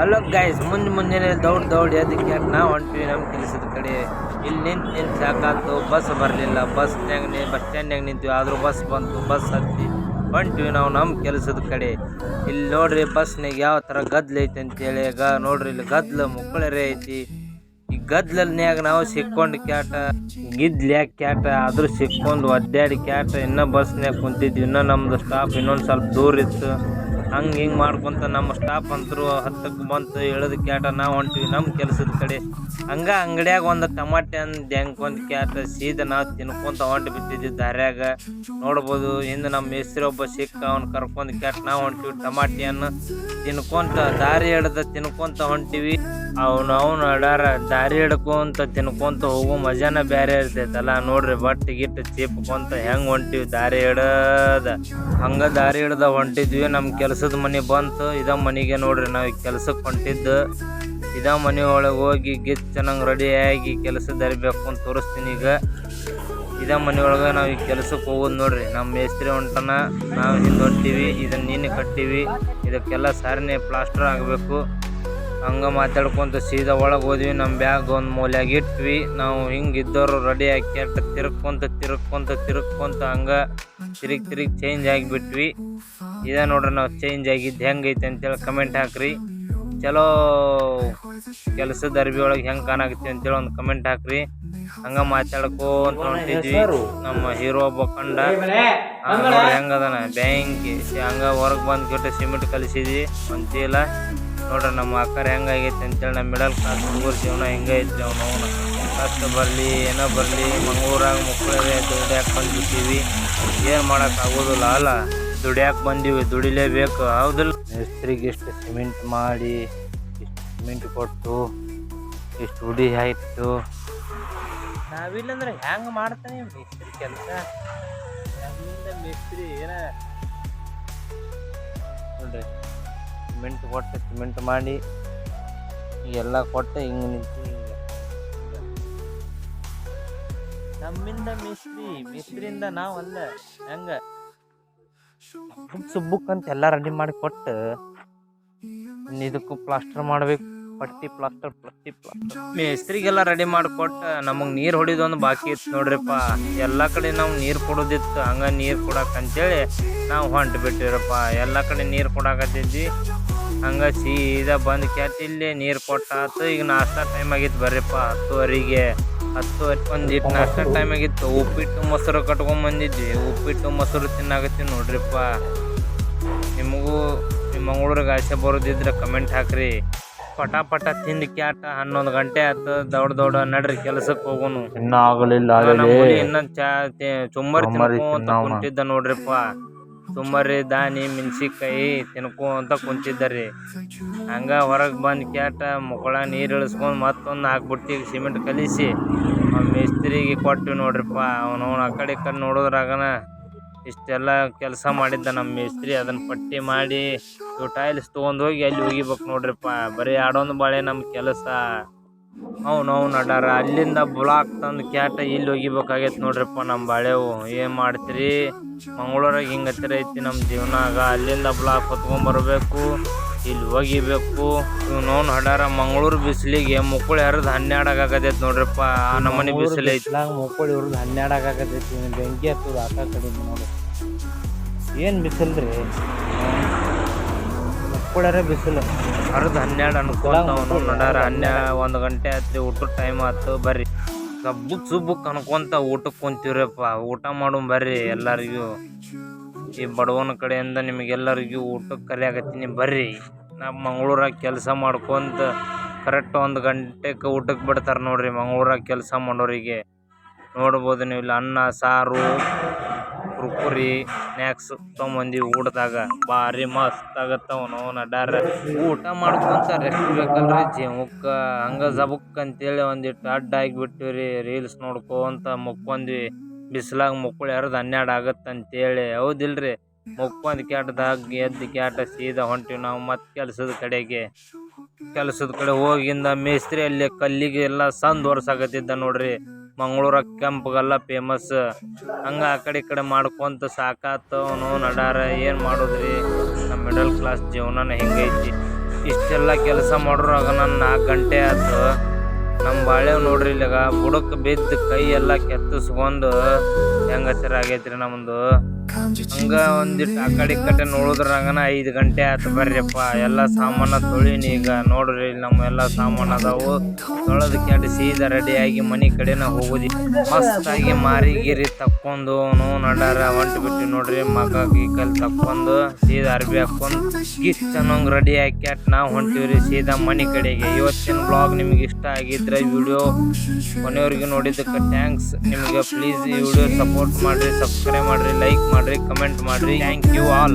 Hello guys ಮುಂದೆ ಮುಂಜಾನೆ ದೌಡ್ ದೌಡ್ ಅದಕ್ಕೆ ನಾವು ಹೊಂಟಿವಿ ನಮ್ಮ ಕೆಲಸದ ಕಡೆ. ಇಲ್ಲಿ ನಿಂತು ನಿಂತು ಸಾಕಾಯ್ತು ಬಸ್ ಬರಲಿಲ್ಲ. ಬಸ್ನಾಗ ನಿ, ಬಸ್ ಸ್ಟ್ಯಾಂಡ್ನಾಗ ನಿಂತೀವಿ. ಆದರೂ ಬಸ್ ಬಂತು, ಬಸ್ ಹತ್ತಿ. ಹೊಂಟ್ವಿ ನಾವು ನಮ್ಮ ಕೆಲಸದ ಕಡೆ. ಇಲ್ಲಿ ನೋಡ್ರಿ ಬಸ್ನಾಗ ಯಾವ ಥರ ಗದ್ದಲ ಐತಿ ಅಂತೇಳಿ ಗ ನೋಡ್ರಿ ಇಲ್ಲಿ ಗದ್ಲ ಮುಕ್ಕಳರೇ ಐತಿ. ಈ ಗದ್ಲನ್ಯಾಗ ನಾವು ಸಿಕ್ಕೊಂಡು ಕ್ಯಾಟ ಗಿದ್ಲ್ಯಾಗ ಕ್ಯಾಟ? ಆದರೂ ಸಿಕ್ಕೊಂಡು ಒದ್ದಾಡಿ ಕ್ಯಾಟ. ಇನ್ನೂ ಬಸ್ನಾಗ ಕುಂತಿದ್ವಿ. ಇನ್ನೂ ನಮ್ಮದು ಸ್ಟಾಪ್ ಇನ್ನೊಂದು ಸ್ವಲ್ಪ ದೂರ ಇತ್ತು. ಹಂಗೆ ಹಿಂಗೆ ಮಾಡ್ಕೊಂತ ನಮ್ಮ ಸ್ಟಾಪ್ ಅಂತರು ಹತ್ತಕ್ಕೆ ಬಂತು, ಇಳಿದು ಕ್ಯಾಟ ನಾವು ಹೊಂಟೀವಿ ನಮ್ಮ ಕೆಲಸದ ಕಡೆ. ಹಂಗೆ ಅಂಗಡಿಯಾಗ ಒಂದು ಟಮಾಟೆ ಅಂದ್ ಹೆಂಗೊಂದು ಕ್ಯಾಟ ಸೀದಾ ನಾವು ತಿನ್ಕೊಂತ ಹೊಂಟು ಬಿಟ್ಟಿದ್ವಿ ದಾರ್ಯಾಗ. ನೋಡ್ಬೋದು, ಹಿಂದೆ ನಮ್ಮ ಹೆಸ್ರು ಒಬ್ಬ ಸಿಕ್ಕ, ಅವ್ನು ಕರ್ಕೊಂಡು ಕ್ಯಾಟ್ ನಾವು ಹೊಂಟಿವಿ ಟಮಾಟಿಯನ್ನು. ತಿನ್ಕೊಂತ ದಾರಿ ಹಿಡ್ದು ತಿನ್ಕೊಂತ ಹೊಂಟಿವಿ. ಅವ್ನು ಅವ್ನು ಅಡಾರ, ದಾರಿ ಹಿಡ್ಕೊಂತ ತಿನ್ಕೊಂತ ಹೋಗೋ, ಮಜಾನ ಬೇರೆ ಇರ್ತೈತಲ್ಲ. ನೋಡ್ರಿ ಬಟ್ಟೆ ಗಿಟ್ಟು ಚೀಪ್ಕೊಂತ ಹೆಂಗ್ ಹೊಂಟಿವಿ, ದಾರಿ ಹಿಡದ. ಹಂಗ ದಾರಿ ಹಿಡ್ದ ಹೊಂಟಿದ್ವಿ ನಮ್ಮ ಕೆಲ್ಸದ ಮನೆ ಬಂತು. ಇದ ಮನೆಗೆ ನೋಡ್ರಿ, ನಾವು ಕೆಲ್ಸಕ್ಕೆ ಹೊಂಟಿದ್ದು. ಇದ ಮನೆ ಒಳಗೆ ಹೋಗಿ ಗಿಚ್ ಚೆನ್ನಾಗಿ ರೆಡಿ ಆಗಿ ಕೆಲಸದ ಅರಿಬೇಕು ಅಂತ ತೋರಿಸ್ತೀನಿ ಈಗ. ಇದ ಮನೆ ಒಳಗೆ ನಾವು ಈಗ ಕೆಲ್ಸಕ್ಕೆ ಹೋಗೋದು ನೋಡ್ರಿ. ನಮ್ಮ ಮೇಸ್ತ್ರಿ ಹೊಂಟನ, ನಾವು ಹಿಂದೆ ಹೊಂಟೀವಿ ಇದನ್ನ ನೀನು ಕಟ್ಟಿವಿ. ಇದಕ್ಕೆಲ್ಲ ಸಾರಿನೇ ಪ್ಲಾಸ್ಟರ್ ಆಗಬೇಕು. ಹಂಗ ಮಾತಾಡ್ಕೊಂತ ಸೀದಾ ಒಳಗೆ ಹೋದ್ವಿ. ನಮ್ಮ ಬ್ಯಾಗ್ ಒಂದು ಮೂಲ್ಯಾಗ ಇಟ್ವಿ. ನಾವು ಹಿಂಗೆ ಇದ್ದವರು ರೆಡಿ ಆಗಿ ಕೆಟ್ಟ ತಿರ್ಕೊಂತ ತಿರ್ಕೊಂತ ಹಂಗ ತಿರುಗಿ ತಿರುಗಿ ಚೇಂಜ್ ಆಗಿಬಿಟ್ವಿ. ಇದೇ ನೋಡ್ರಿ ನಾವು ಚೇಂಜ್ ಆಗಿದ್ದು ಹೆಂಗೈತೆ ಅಂತೇಳಿ ಕಮೆಂಟ್ ಹಾಕ್ರಿ. ಚಲೋ ಕೆಲಸದ ಅರ್ಬಿ ಒಳಗೆ ಹೆಂಗೆ ಕಾಣಾಗುತ್ತೆ ಅಂತೇಳಿ ಒಂದು ಕಮೆಂಟ್ ಹಾಕ್ರಿ. ಹಂಗೆ ಮಾತಾಡ್ಕೋತ ಹೊಂಟಿದ್ವಿ ನಮ್ಮ ಹೀರೋ ಒಬ್ಬ ಕಂಡ. ಹೆಂಗದನ. ಬ್ಯಾಂಕಿ ಹಂಗ ಹೊರಗೆ ಬಂದು ಕೆಟ್ಟ ಸಿಮೆಂಟ್ ಕಲಿಸಿದ್ವಿ. ಚೀಲ ನೋಡ್ರಿ ನಮ್ಮ ಅಕ್ಕರ ಹೆಂಗಾಗೈತಿ ಅಂತೇಳಿ ನಮ್ಮ ಮಿಡಲ್ ಕ್ಲಾಸ್ ಹುಡುಗರ ಜೀವನ ಹೆಂಗೈತ್ರಿ ಅವ್ನು ಅವನು. ಕಷ್ಟ ಬರಲಿ, ಏನೋ ಬರಲಿ, ಮಂಗಳೂರಾಗ ಮಕ್ಕಳೇ ದುಡ್ಯಾಕೆ ಬಂದ್ಬಿಟ್ಟಿವಿ. ಏನು ಮಾಡೋಕ್ಕಾಗೋದಿಲ್ಲ ಅಲ್ಲ? ದುಡ್ಯಾಕೆ ಬಂದೀವಿ, ದುಡಿಲೇಬೇಕು. ಹೌದಿಲ್ಲ? ಮೇಸ್ತ್ರಿಗೆ ಇಷ್ಟು ಸಿಮೆಂಟ್ ಮಾಡಿ, ಇಷ್ಟು ಸಿಮೆಂಟ್ ಕೊಟ್ಟು, ಇಷ್ಟು ಹುಡಿ ಆಯಿತು. ನಾವಿಲ್ಲಂದ್ರೆ ಹೆಂಗೆ ಮಾಡ್ತಾನೆ ಮೇಸ್ತ್ರಿ ಕೆಲಸ? ಮೇಸ್ತ್ರಿ ಏನ? ಸಿಮೆಂಟ್ ಕೊಟ್ಟು ಸಿಮೆಂಟ್ ಮಾಡಿ ಎಲ್ಲ ಕೊಟ್ಟು ಹಿಂಗೆ ನಿಂತು ನಮ್ಮಿಂದ ಮಿಸ್ತ್ರಿಯಿಂದ ನಾವು ನಾವಲ್ಲ, ಹೆಂಗ? ಸುಬ್ಬುಕ್ ಅಂತ ಎಲ್ಲ ರೆಡಿ ಮಾಡಿ ಕೊಟ್ಟು ಇದಕ್ಕೂ ಪ್ಲಾಸ್ಟರ್ ಮಾಡ್ಬೇಕು, ಪಟ್ಟಿ ಪ್ಲಾಸ್ಟರ್ ಪಟ್ಟಿ ಪ್ಲಾಸ್ಟರ್ ಮೇಸ್ತ್ರಿಗೆಲ್ಲ ರೆಡಿ ಮಾಡಿಕೊಟ್ಟು ನಮಗೆ ನೀರು ಹೊಡಿದೊಂದು ಬಾಕಿ ಇತ್ತು ನೋಡ್ರಿಪ್ಪ. ಎಲ್ಲ ಕಡೆ ನಾವು ನೀರು ಕೊಡೋದಿತ್ತು, ಹಂಗೆ ನೀರು ಕೊಡಕ್ಕೆ ಅಂತೇಳಿ ನಾವು ಹೊಂಟು ಬಿಟ್ಟಿರಪ್ಪ ಎಲ್ಲ ಕಡೆ ನೀರು ಕೊಡಾಕತ್ತಿದ್ವಿ. ಹಂಗ ಸೀದಾ ಬಂದು ಕ್ಯಾಟ್ ಇಲ್ಲಿ ನೀರು ಕೊಟ್ಟಾತು ಈಗ ನಾಷ್ಟ ಟೈಮ್ ಆಗಿತ್ತು ಬರ್ರಿಪ್ಪ. ಹತ್ತುವರೆಗೆ ಹತ್ತುವರೆ ಒಂದು ಇಟ್ಟು ನಾಷ್ಟಾ ಟೈಮ್ ಆಗಿತ್ತು. ಉಪ್ಪಿಟ್ಟು ಮೊಸರು ಕಟ್ಕೊಂಡ್ ಬಂದಿದ್ವಿ. ಉಪ್ಪಿಟ್ಟು ಮೊಸರು ತಿನ್ನಾಕತ್ತೀವಿ ನೋಡ್ರಿಪ್ಪ. ನಿಮಗೂ ನಿಮ್ಮ ಮಂಗಳೂರಿಗೆ ಆಸೆ ಬರೋದಿದ್ರೆ ಕಮೆಂಟ್ ಹಾಕ್ರಿ. ಪಟ ಪಟ ತಿಂದು ಕ್ಯಾಟ ಹನ್ನೊಂದು ಗಂಟೆ ಆಯ್ತು ದೌಡ್ ದೌಡ ನಡ್ರಿ ಕೆಲಸಕ್ಕೆ ಹೋಗೋನು. ಇನ್ನೂ ಆಗಲಿಲ್ಲ ನಮ್ಮ ಆಗಲಿ ಹುಲಿ ಇನ್ನ ಚಾ ಚುಮ್ಮರಿ ತಿನ್ಕೊಂತ. ಕುಂತಿದ್ದ ನೋಡ್ರಿಪ್ಪ. ಚುಮ್ಮರಿ ದಾನಿ ಮೆಣಸಿನ್ಕಾಯಿ ತಿನ್ಕೊಂತ ಕುಂತಿದ್ದರಿ. ಹಂಗ ಹೊರಗೆ ಬಂದು ಕ್ಯಾಟ ಮುಕ್ಕಳ ನೀರು ಇಳಿಸ್ಕೊಂಡು ಮತ್ತೊಂದು ಹಾಕ್ಬಿಡ್ತೀವಿ ಸಿಮೆಂಟ್ ಕಲಿಸಿ ಮೇಸ್ತ್ರಿಗೆ ಕೊಟ್ಟಿವಿ ನೋಡ್ರಿಪ್ಪ. ಅವನು ಆ ಕಡೆ ಈ ಕಡೆ ನೋಡೋದ್ರಾಗನ ಇಷ್ಟೆಲ್ಲ ಕೆಲಸ ಮಾಡಿದ್ದ ನಮ್ಮ ಮೇಸ್ತ್ರಿ. ಅದನ್ನು ಪಟ್ಟಿ ಮಾಡಿ ಇವು ಟೈಲ್ಸ್ ತೊಗೊಂಡು ಹೋಗಿ ಅಲ್ಲಿ ಹೋಗಿಬೇಕು ನೋಡ್ರಿಪ್ಪ. ಬರೀ ಆಡೋನು ಬಾಳೆ ನಮ್ಮ ಕೆಲಸ. ಅವ್ನು ಅವ್ನು ಅಡ್ಡಾರ ಅಲ್ಲಿಂದ ಬ್ಲಾಕ್ ತಂದು ಕ್ಯಾಟ ಇಲ್ಲಿ ಒಗಿಬೇಕಾಗೈತೆ ನೋಡ್ರಿಪ್ಪ ನಮ್ಮ ಬಾಳೆವು. ಏನು ಮಾಡ್ತೀರಿ? ಮಂಗಳೂರಾಗ ಹಿಂಗೆ ಹತ್ತಿರ ಐತಿ ನಮ್ಮ ಜೀವನಾಗ. ಅಲ್ಲಿಂದ ಬ್ಲಾಕ್ ಹೊತ್ಕೊಂಬರ್ಬೇಕು ಇಲ್ಲಿ ಹೋಗಿಬೇಕು. ಇವ್ನವ್ನು ಹಡಾರ ಮಂಗಳೂರು ಬಿಸಿಲಿಗೆ ಮುಕ್ಕಳು ಹರಿದು ಹನ್ನೆರಡು ಆಗಕತ್ತೈತಿ ನೋಡ್ರಪ್ಪ. ಆ ನಮ್ಮನೆ ಬಿಸಿಲು ಐತಿ. ಮುಕ್ಕಳು ಇವ್ರದ್ದು ಹನ್ನೆರಡು ಆಗಾಕತೈತಿ ಬೆಂಕಿ ಹತ್ತದ ಆಕ ಕಡೆ ನೋಡಿ. ಏನು ಬಿಸಿಲ್ರಿ ಮುಕ್ಕೋಳ್ಯಾರ ಬಿಸಿಲು. ಅರ್ಧ ಹನ್ನೆರಡು ಅನ್ಕೊಂತವನು ನಡಾರ. ಹನ್ನೆ ಒಂದು ಗಂಟೆ ಆತ್ರಿ ಊಟದ ಟೈಮ್ ಆಯ್ತು ಬರ್ರಿ. ಸಬ್ಬು ಸುಬ್ಬುಕ್ ಅನ್ಕೊಂತ ಊಟಕ್ಕೆ ಕುಂತೀವ್ರಪ್ಪ. ಊಟ ಮಾಡೋಣ ಬರ್ರಿ ಎಲ್ಲರಿಗೂ. ಈ ಬಡವನ ಕಡೆಯಿಂದ ನಿಮಗೆಲ್ಲರಿಗೂ ಊಟಕ್ಕೆ ಕರೆಯಾಕತ್ತೀನಿ ಬರ್ರಿ. ನಾ ಮಂಗಳೂರಾಗ ಕೆಲಸ ಮಾಡ್ಕೊಂತ ಕರೆಕ್ಟ್ ಒಂದು ಗಂಟೆಗೆ ಊಟಕ್ಕೆ ಬಿಡ್ತಾರೆ ನೋಡ್ರಿ ಮಂಗಳೂರಾಗ ಕೆಲಸ ಮಾಡೋರಿಗೆ. ನೋಡ್ಬೋದು ನೀವು ಇಲ್ಲಿ ಅನ್ನ ಸಾರು ಕುರ್ಕುರಿ ಸ್ನ್ಯಾಕ್ಸ್ ತೊಗೊಂಬಂದು ಊಟದಾಗ ಭಾರಿ ಮಸ್ತ್ ಆಗತ್ತವ ನಡಾರ ಊಟ ಮಾಡ್ಕೊಂತ ರೆಸ್ಟ್ ಬೇಕಲ್ರಿ, ಜೀವಕ್ಕೆ ಹಂಗೆ ಜಬಕ್ ಅಂತೇಳಿ ಒಂದಿಟ್ಟು ಅಡ್ಡ ಆಗಿಬಿಟ್ಟಿವಿ ರೀ ರೀಲ್ಸ್ ನೋಡ್ಕೊಂತ ಮುಕ್ಕೊಂದ್ವಿ. ಬಿಸಿಲಾಗ ಮುಕ್ಕಳು ಎರಡು ಹನ್ನೆರಡು ಆಗತ್ತೆ ಅಂತೇಳಿ ಹೌದಿಲ್ರಿ? ಮುಕ್ಕೊಂದ್ ಕೆಟ್ಟದಾಗ್ ಎದ್ದು ಕೆಟ್ಟ ಸೀದಾ ಹೊಂಟಿವಿ ನಾವು ಮತ್ತೆ ಕೆಲಸದ ಕಡೆಗೆ. ಕೆಲಸದ ಕಡೆ ಹೋಗಿಂದ ಮೇಸ್ತ್ರಿ ಅಲ್ಲಿ ಕಲ್ಲಿಗೆ ಎಲ್ಲ ಸಂದ್ ಒರ್ಸಾಕತ್ತಿದ್ದ ನೋಡ್ರಿ. ಮಂಗಳೂರಾಗ ಕೆಂಪಗೆಲ್ಲ ಫೇಮಸ್ ಹಂಗೆ ಆ ಕಡೆ ಈ ಕಡೆ ಮಾಡ್ಕೊತ ಸಾಕಾತವನು ನಡಾರ ಏನು ಮಾಡೋದ್ರಿ? ನಮ್ಮ ಮಿಡಲ್ ಕ್ಲಾಸ್ ಜೀವನನ ಹೆಂಗೈತಿ? ಇಷ್ಟೆಲ್ಲ ಕೆಲಸ ಮಾಡೋರು ಆಗ ನನ್ನ ನಾಲ್ಕು ಗಂಟೆ ಆಯ್ತು ನಮ್ಮ ಬಾಳೆವ್ ನೋಡ್ರಿ ಇಲ್ಲಿಗ ಬುಡಕ್ಕೆ ಬಿದ್ದು ಕೈ ಎಲ್ಲ ಕೆತ್ತಿಸ್ಕೊಂಡು ಹೆಂಗಸರ ಆಗೈತ್ರಿ ನಮ್ದು. ಹಂಗ ಒಂದಿಟ್ಟು ಆ ಕಡೆ ಕಡೆ ನೋಡಿದ್ರಾಗನ ಐದು ಗಂಟೆ ಆಯ್ತು ಬರ್ರಿಪ್ಪ. ಎಲ್ಲ ಸಾಮಾನ ತೊಳಿನಿ ಈಗ. ನೋಡ್ರಿ ನಮ್ಮ ಎಲ್ಲ ಸಾಮಾನು ಅದಾವು. ತೊಳೆದು ಕೆಟ್ಟ ಸೀದಾ ರೆಡಿಯಾಗಿ ಮನೆ ಕಡೆನ ಹೋಗೋದಿ. ಮಸ್ತಾಗಿ ಮಾರಿ ಗಿರಿ ತಕ್ಕೊಂಡು ನಡಾರ ಹೊಂಟು ಬಿಟ್ಟು ನೋಡ್ರಿ ಮಗ ಗೀಕಲ್ ತಕ್ಕೊಂಡು ಸೀದಾ ಅರ್ಬಿ ಹಾಕೊಂಡು ಗಿಫ್ಟ್ ಅನ್ನೋಂಗ್ ರೆಡಿ ಆಕ್ಯಾಟ್ ನಾವು ಹೊಂಟಿವ್ರಿ ಸೀದಾ ಮನೆ ಕಡೆಗೆ. ಇವತ್ತಿನ ಬ್ಲಾಗ್ ನಿಮ್ಗೆ ಇಷ್ಟ ಆಗಿದ್ರೆ ವಿಡಿಯೋ ಕೊನೆಯವರೆಗೆ ನೋಡಿದ್ದಕ್ಕೆ ಥ್ಯಾಂಕ್ಸ್ ನಿಮಗೆ ಪ್ಲೀಸ್ ಈ ವಿಡಿಯೋ ಸಪೋರ್ಟ್ ಮಾಡ್ರಿ ಸಬ್ಸ್ಕ್ರೈಬ್ ಮಾಡ್ರಿ ಲೈಕ್ ಮಾಡ್ರಿ ಕಮೆಂಟ್ ಮಾಡ್ರಿ. Thank you all